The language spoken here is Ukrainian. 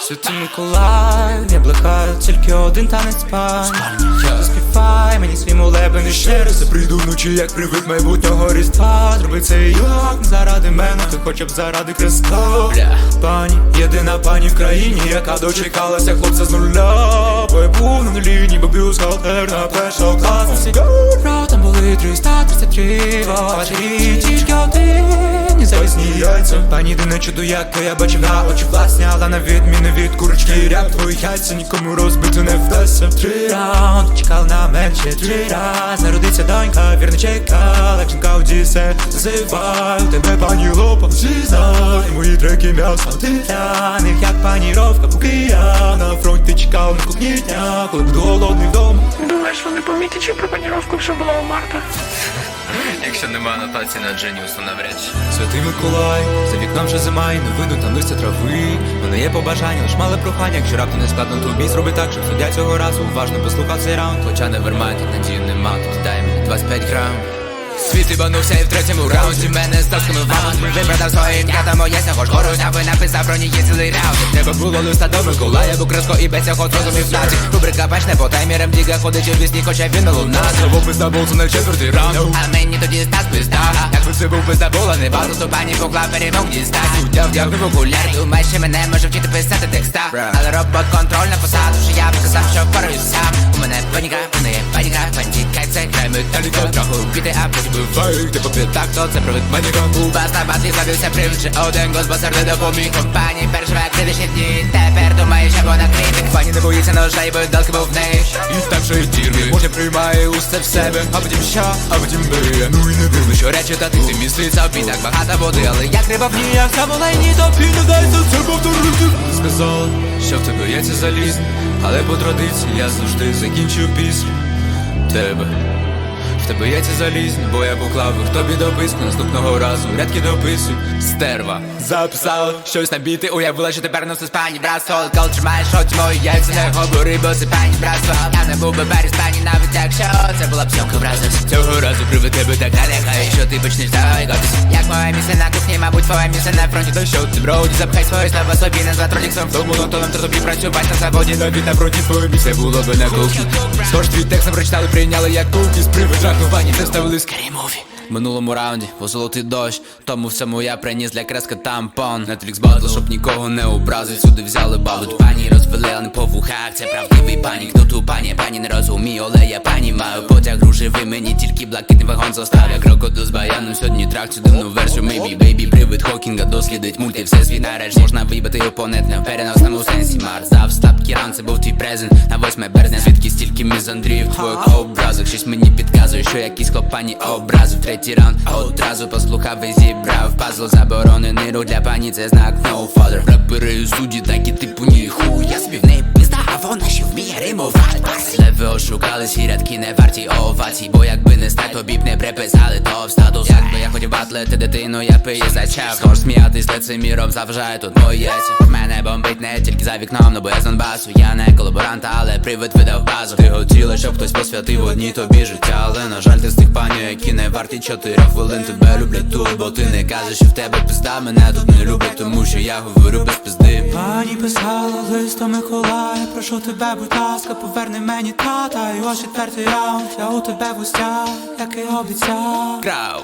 Святий Миколай, не бликаю, тільки один танець пань. Заспівай мені свій молебен і ще раз Я прийду вночі, як привид майбутнього різдва. Зроби це як не заради мене, ти хоча б заради Христа. Пані, єдина пані в країні, яка дочекалася хлопця з нуля. Бо я був на нулі, ніби бюстгальтер на першого класу. Там були 333 ватері, тільки один, і завісні яйця Пані єдине чудо, яке я бачив на очі власні Але на відміну від курочки ряд твої яйця нікому розбити не вдасться. Три раунди чекали на менше три раз Народиться донька, вірно чекала жінка Одісе, зазиваю тебе пані лопа Зізнай мої треки м'ясо Ти для них як паніровка Поки я на фронті чекав на кухні дня Коли буду голодний вдома Думаєш, вони помітять, чи про паніровку вже була у Марта? Якщо нема анотації на Дженіусу навряд чи. Святий Миколай, за вікном вже зима і не видно там листя трави. Мене є побажання, лиш мале прохання, якщо раптом не складно тобі зроби так, щоб суддя цього разу уважно послухав цей раунд. Хоча не вермай, тут надію нема, тут дай мені 25 грам. Світ ібанувся і в третьому раунді мене з тасками ваунтами Вибрав своє ім'я та моє сього ж гору і написав про ній цілий раунд Треба було листа до Миколая, бо краско і без цього зрозумів наці Рубрика почне по таймерам, діга ходить у вісні, хоча він не луна Знову пизда це на четвертий раунд А мені тоді стас пизда Якби це був пизда була, не базу ступані поклав перемог дістать. Суддя вдягнув окуляр, думаєш, що мене може вчити писати текста. Але робот контроль на посаду, що я показав, що впораюсь сам. У мене паніка, край металіка Трохи вбити, а потім бивають, ти попід так, то це привид паніка Бас на батлі з'явився привид, ще один госбасер не допоміг Компанії переживає критичні дні, тепер думає, що вона критик Пані не боїться ножа і видалки, бо в неї І старшої тірми, може приймає усе в себе А потім що, а потім биє Ну і не дивно, що речі та ти міститься в бідах Багато води, але як риба в ній, як самолейні, то не дайся це повторити Сказали, що в тебе є це заліз, але по традиції я завжди закінчу після тебе. Тебе я ці залізні, бо я поклав їх тобі дописку наступного разу. Рядки дописуй, Стерва. Записала щось на біти, уявила, що тепер носи спані брасо кол тримаєш от мої яйця Не говори, бо це пані брасо Я не був би беріз пані, навіть якщо це була б сьомка вразився Цього разу привид тебе така лека, що ти почнеш заігатись Як моє місце на кухні, мабуть, твоє місце на фронті То що ти броді, запхай свої слова собі назад Роліксом тому, на то нам то тобі працювати на заводі. Навіть на фронті твоє місце було би на кухні Схож твій текст прочитали, прийняли як куки Привид жахнувані, не ставили скорі мові Минулому раунді позолотий дощ, тому всьому я приніс для креска тампон. Netflix батл, щоб нікого не образить, сюди взяли бабу Пані розвели, не по вухах, це правдивий панік Хто ту пані, пані не розумію, але я пані маю. Потяг ружевий, мені тільки блакитний вагон зостав Я крокоду з баяном, сьогодні трак цю дивну версію. Maybe, baby, привид Хокінга дослідить мульти. Все світ нарешті можна вибити опонент не в переносному сенсі. Марс дав стап Кіран, це був твій презент. На 8 березня Звідки стільки мізандрів? В твоїх образах Щось мені підказує, що якісь хлопані образу Раунд, одразу послухав і зібрав Пазл заборонений. Рух для пані, це знак no father Рапери і судді, і типу ніху. Я собі в неї пизда, а вона ще вміє римувати Ошукали, ці рядки не варті овацій Бо якби не стать, тобі б не приписали то в статус Якби я хотів батлити дитину, я би її зачав Схож сміятись лицеміром, заважає тут яйця Мене бомбить не тільки за вікном, ну бо я з Донбасу Я не колаборант, але привид видав базу Ти хотіла, щоб хтось посвятив одні тобі життя Але на жаль, ти з тих панів, які не варті чотирьох хвилин Тебе люблять тут, бо ти не кажеш, що в тебе пизда Мене тут не люблять, тому що я говорю без пизди Пані писала лист до Миколая Прошу тебе, будь ласка, поверни мені тата І ось четвертий раунд, я у тебе в гостях, як і обіцяв. Крау,